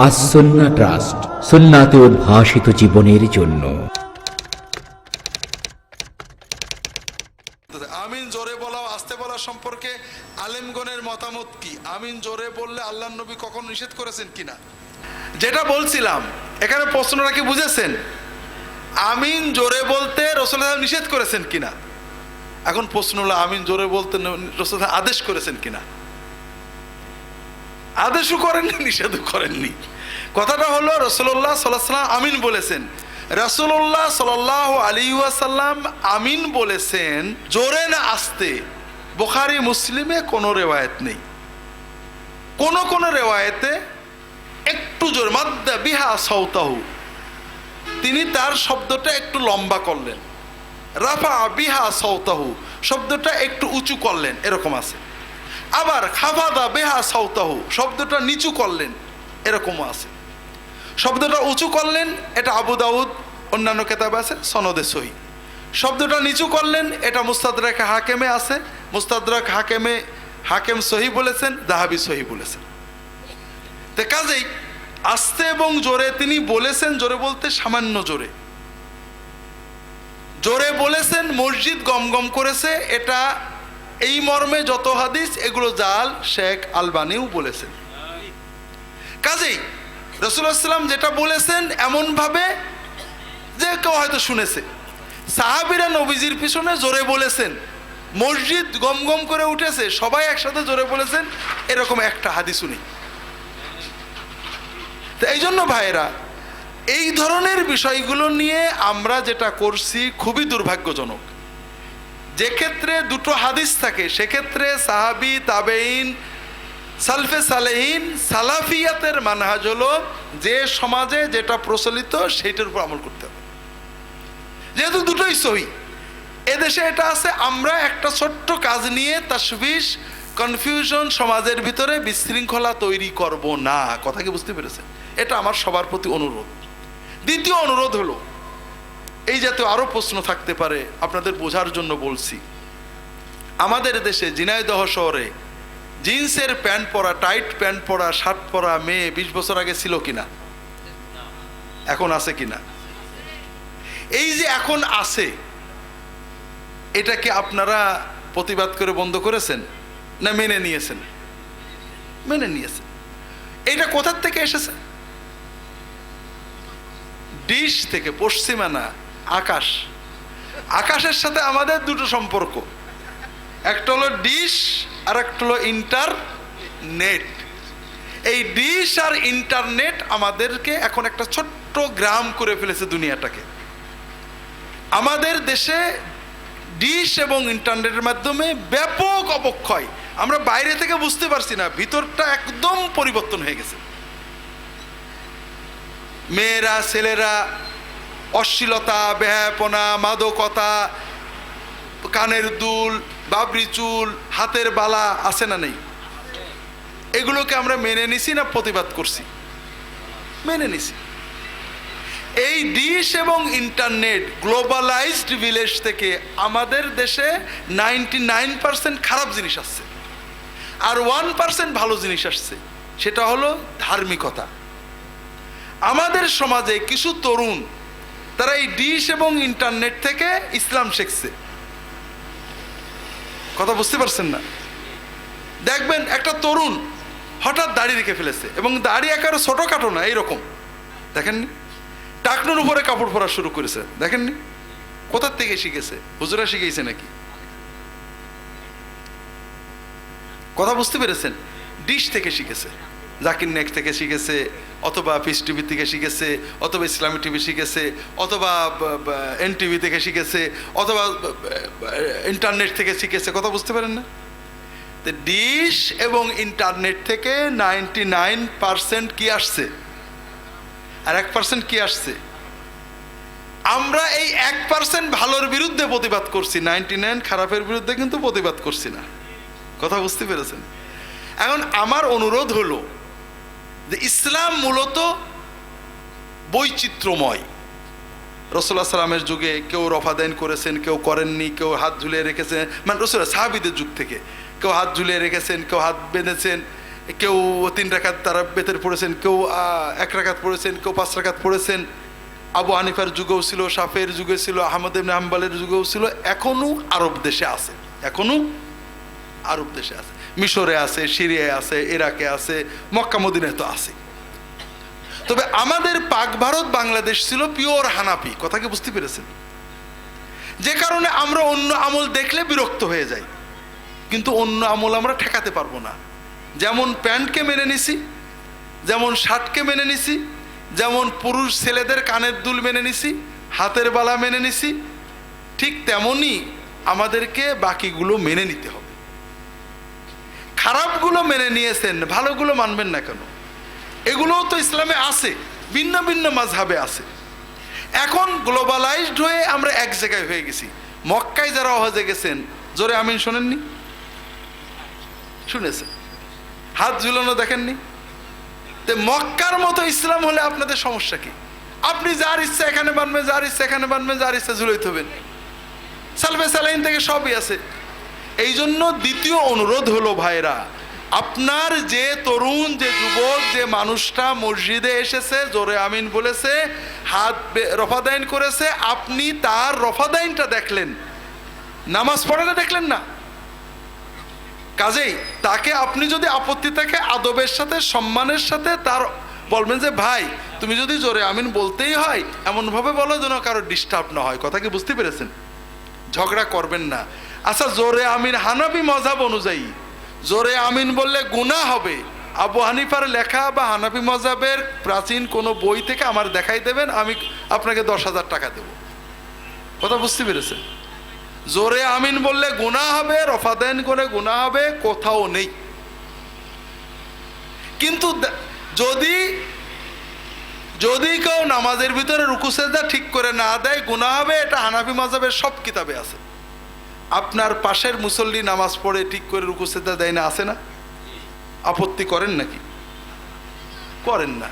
আসন্না trust, সুন্নাতে উদ্ভাসিত জীবনের জন্য। আমিন জোরে বলা আস্তে বলা সম্পর্কে আলেমগণের মতামত কি? আমিন জোরে বললে আল্লাহ নবী কখন নিষেধ করেছেন কিনা? যেটা বলছিলাম, এখানে প্রশ্নটা কি বুঝেছেন? আমিন জোরে বলতে রসুল নিষেধ করেছেন কিনা? এখন প্রশ্ন হলো, আমিন জোরে বলতে রসুল আদেশ করেছেন কিনা? আদেশও করেননি, নিষেধও করেননি। কথাটা হলো রসুল্লাহ সাল্লাম আমিন বলেছেন। রসুল্লাহ সাল আলী আমিন বলেছেন, জোরে না আসতে। বোখারি, মুসলিমে কোনো রেওয়ায়ত নেই। কোন কোন রেওয়ায়তে একটু জোর, মাদ্দা বিহা সৌতাহু তিনি তার শব্দটা একটু লম্বা করলেন। রাফা বিহা সৌতাহু শব্দটা একটু উঁচু করলেন, এরকম আছে। আবার খাফাদা বেহা সৌতাহু শব্দটা নিচু করলেন, এরকমও আছে। শব্দটা উঁচু করলেন, এটা আবু দাউদ, অন্যান্য কেতাবে আছে, সনদে সহি। শব্দটা নিচু করলেন, এটা মুস্তাদরাক হাকেমে আছে, মুস্তাদরাক হাকেমে, হাকেম সহি বলেছেন, দাহাবি সহি বলেছেন। তো কাজেই, আস্তে এবং জোরে তিনি বলেছেন, জোরে বলতে সামান্য জোরে। জোরে বলেছেন, মসজিদ গম গম করেছে, এটা এই মর্মে যত হাদিস, এগুলো জাল শেখ আলবানিও বলেছেন। কাজেই রসুলাম যেটা বলেছেন এমনভাবে যে কেউ হয়তো শুনেছে। সাহাবিরা নবীজির পিছনে জোরে বলেছেন, মসজিদ গম গম করে উঠেছে, সবাই একসাথে জোরে বলেছেন, এরকম একটা হাদিস শুনি তো এই জন্য ভাইয়েরা, এই ধরনের বিষয়গুলো নিয়ে আমরা যেটা করছি খুবই দুর্ভাগ্যজনক। যে ক্ষেত্রে দুটো হাদিস থাকে সেক্ষেত্রে সাহাবি তাবেইন সালফে সালেহীন, সালাফিয়াতের মানহাজ হলো যে সমাজে যেটা প্রচলিত সেইটার উপর আমল করতে হবে। যেহেতু দুটোই সহি, এদেশে এটা আছে, আমরা একটা ছোট্ট কাজ নিয়ে তাসবিশ কনফিউশন সমাজের ভিতরে বিশৃঙ্খলা তৈরি করব না। কথা কি বুঝতে পেরেছেন? এটা আমার সবার প্রতি অনুরোধ। দ্বিতীয় অনুরোধ হলো এই জাতীয় আরও প্রশ্ন থাকতে পারে, আপনাদের বোঝার জন্য বলছি। আমাদের দেশে জিনাইদহ শহরে জিন্সের প্যান্ট পরা, টাইট প্যান্ট পরা, শার্ট পরা মেয়ে বিশ বছর আগে ছিল কিনা? এখন আছে কিনা? এই যে এখন আছে এটাকে আপনারা প্রতিবাদ করে বন্ধ করেছেন না মেনে নিয়েছেন? মেনে নিয়েছেন। এটা কোথার থেকে এসেছে? ডিশ থেকে, পশ্চিমানা। আকাশ। আকাশের সাথে আমাদের দুটো সম্পর্ক। একটা হলো ডিশ, আর একটা হলো ইন্টারনেট। এই ডিশ আর ইন্টারনেট আমাদেরকে এখন একটা ছোট্ট গ্রাম করে ফেলেছে দুনিয়াটাকে। আমাদের দেশে ডিশ এবং ইন্টারনেটের মাধ্যমে ব্যাপক অবক্ষয়। আমরা বাইরে থেকে বুঝতে পারছি না, ভিতরটা একদম পরিবর্তন হয়ে গেছে। মেয়েরা, ছেলেরা অশ্লীলতা বেহাপনা মাদকতা, কানের দুল, বাবরি চুল, হাতের বালা আছে না নেই? এগুলোকে আমরা মেনে নিছি না প্রতিবাদ করছি? মেনে নিছি। এই ডিশ এবং ইন্টারনেট, গ্লোবালাইজড ভিলেজ থেকে আমাদের দেশে নাইনটি নাইন পার্সেন্ট খারাপ জিনিস আসছে। আর ওয়ান পার্সেন্ট ভালো জিনিস আসছে। সেটা হলো ধার্মিকতা। আমাদের সমাজে কিছু তরুণ তারা এই ডিশ এবং ইন্টারনেট থেকে ইসলাম শিখছে। কথা বুঝতে পারছেন না? দেখবেন একটা তরুণ হঠাৎ দাড়ি রেখে ফেলেছে এবং দাড়ি একেবারে ছোটোখাটো না, এইরকম। দেখেননি? টাকনুর উপরে কাপড় পরা শুরু করেছে। দেখেননি? কোথার থেকে শিখেছে? হুজুরা শিখেছে নাকি? কথা বুঝতে পেরেছেন? ডিশ থেকে শিখেছে। জাকির নেক থেকে শিখেছে, অথবা পিস টিভি থেকে শিখেছে, অথবা ইসলামী টিভি শিখেছে, অথবা এন টিভি থেকে শিখেছে, অথবা ইন্টারনেট থেকে শিখেছে, কথা বুঝতে পারেন না? তো ডিশ এবং ইন্টারনেট থেকে নাইনটি নাইন পার্সেন্ট কি আসছে? আর এক পার্সেন্ট কি আসছে? আমরা এই এক পার্সেন্ট ভালোর বিরুদ্ধে প্রতিবাদ করছি নাইনটি নাইন খারাপের বিরুদ্ধে কিন্তু প্রতিবাদ করছি না। কথা বুঝতে পেরেছেন? এখন আমার অনুরোধ হলো যে ইসলাম মূলত বৈচিত্র্যময়। রসুল্লাহ সাল্লামের যুগে কেউ রফাদাইন করেছেন, কেউ করেননি, কেউ হাত ঝুলিয়ে রেখেছেন। মানে রসুল্লাহ সাহাবিদের যুগ থেকে কেউ হাত ঝুলিয়ে রেখেছেন, কেউ হাত বেঁধেছেন, কেউ তিন রাকাত তারা বেতের পড়েছেন, কেউ এক রাকাত পড়েছেন, কেউ পাঁচ রাকাত পড়েছেন। আবু হানিফার যুগেও ছিল সাফের যুগে ছিল, আহমদ ইবনে হাম্বালের যুগেও ছিল এখনও আরব দেশে আছে এখনও আরব দেশে আছে। মিশরে আছে, সিরিয়ায় আছে, ইরাকে আছে, মক্কা, মদিনায় তো আছে তবে আমাদের পাক ভারত বাংলাদেশ ছিল পিওর হানাপি কথা কি বুঝতে পেরেছেন? যে কারণে আমরা অন্য আমল দেখলে বিরক্ত হয়ে যাই, কিন্তু অন্য আমল আমরা ঠেকাতে পারব না। যেমন প্যান্টকে মেনে নিছি, যেমন শার্টকে মেনে নিছি, যেমন পুরুষ ছেলেদের কানের দুল মেনে নিছি, হাতের বালা মেনে নিছি, ঠিক তেমনই আমাদেরকে বাকিগুলো মেনে নিতে হবে। খারাপগুলো মেনে নিয়েছেন, ভালোগুলো মানবেন না কেন? এগুলোও তো ইসলামে আছে, ভিন্ন ভিন্ন মাঝহাবে আছে। এখন গ্লোবালাইজড হয়ে আমরা এক জায়গায় হয়ে গেছি। মক্কায় যারা হজে গেছেন, জোরে আমিন শোনেননি? শুনেছেন। হাত ঝুলানো দেখেননি? তো মক্কার মতো ইসলাম হলে আপনাদের সমস্যা কি? আপনি যার ইচ্ছা এখানে বানবেন, যার ইচ্ছা এখানে বানবেন, যার ইচ্ছা ঝুলাইতে হবেন। সালফে সালাইন থেকে সবই আছে। এই জন্য দ্বিতীয় অনুরোধ হলো ভাইরা, আপনার যে তরুণ, যে যুবক, যে মানুষটা মসজিদে এসেছে, জোরে আমিন বলেছে, হাত রফাদাইন করেছে, আপনি তার রফাদাইনটা দেখলেন। নামাজ পড়ে না দেখলেন না? কাজেই তাকে আপনি যদি আপত্তি থাকে, আদবের সাথে, সম্মানের সাথে তার বলবেন যে, ভাই, তুমি যদি জোরে আমিন বলতেই হয়, এমনভাবে বলো যেন কারও ডিস্টার্ব না হয়। কথা কি বুঝতে পেরেছেন? ঝগড়া করবেন না। আচ্ছা জোরে আমিন হানাবি মজাব অনুযায়ী। জোরে আমিন বললে গুণা হবে। আবু হানিফার লেখা বা হানাবি মজাবের প্রাচীন কোনো বই থেকে আমার দেখাই দেবেন, আমি আপনাকে দশ হাজার টাকা দেব। কথা বুঝতে পেরেছেন? জোরে আমিন বললে গুণা হবে রফাদেন করে গুণা হবে, কোথাও নেই। কিন্তু যদি যদি কেউ নামাজের ভিতরে রুকুসেজা ঠিক করে না দেয় গুণা হবে, এটা হানাফি মাজাবের সব কিতাবে আছে। আপনার পাশের মুসল্লি নামাজ পড়ে ঠিক করে রুকুসেজা দেয় না, আছে না? আপত্তি করেন নাকি? করেন না।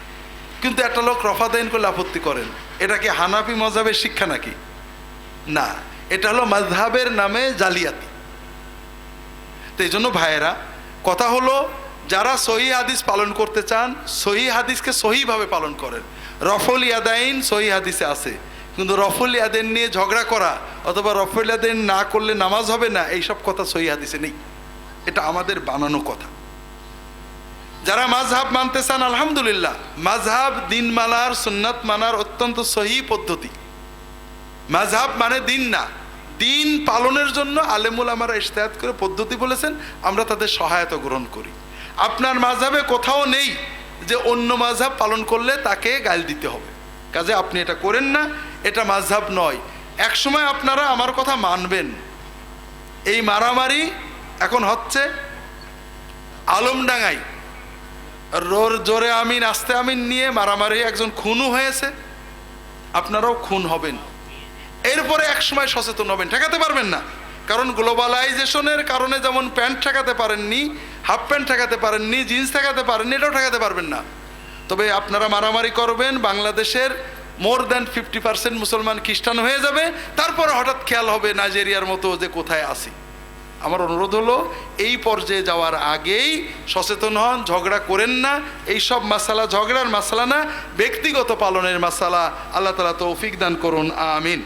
কিন্তু একটা লোক রফা দেন করলে আপত্তি করেন। এটা কি হানাফি মজাবের শিক্ষা নাকি? না। এটা হলো মাজহাবের নামে জালিয়াতি। তো এই জন্য ভাইয়েরা, কথা হলো, যারা সহি হাদিস পালন করতে চান, সহি হাদিসকে সহিভাবে পালন করেন। রফল ইয়াদাইন সহি হাদিসে আছে। কিন্তু রফল ইয়াদেন নিয়ে ঝগড়া করা অথবা রফল ইয়াদেন না করলে নামাজ হবে না, এইসব কথা সহি হাদিসে নেই। এটা আমাদের বানানো কথা। যারা মাঝহাব মানতে চান, আলহামদুলিল্লাহ মাঝহাব দিন মানার সুন্নাত মানার অত্যন্ত সহি পদ্ধতি। মাঝহাব মানে দিন না, দিন পালনের জন্য আলেমুল আমারা ইশতেহাত করে পদ্ধতি বলেছেন, আমরা তাদের সহায়তা গ্রহণ করি। আপনার মাঝহাবে কোথাও নেই যে অন্য মাঝহাব পালন করলে তাকে গাল দিতে হবে। কাজে আপনি এটা করেন না, এটা মাঝহাব নয়। একসময় আপনারা আমার কথা মানবেন। এই মারামারি এখন হচ্ছে আলমডাঙ্গাই রোর জোরে আমিন, আস্তে আমিন নিয়ে মারামারি একজন খুনও হয়েছে। আপনারাও খুন হবেন। এরপরে এক সময় সচেতন হবেন। ঠেকাতে পারবেন না। কারণ গ্লোবালাইজেশনের কারণে যেমন প্যান্ট ঠেকাতে পারেননি হাফ প্যান্ট ঠেকাতে পারেননি, জিন্স ঠেকাতে পারেননি, এটাও ঠেকাতে পারবেন না। তবে আপনারা মারামারি করবেন, বাংলাদেশের মোর দ্যান ফিফটি পার্সেন্ট মুসলমান খ্রিস্টান হয়ে যাবে। তারপরে হঠাৎ খেয়াল হবে নাইজেরিয়ার মতো যে কোথায় আসি আমার অনুরোধ হলো, এই পর্যায়ে যাওয়ার আগেই সচেতন হন, ঝগড়া করেন না। এই সব মাসালা ঝগড়ার মাসালা না, ব্যক্তিগত পালনের মাসালা। আল্লাহ তালা তৌফিক দান করুন, আমিন।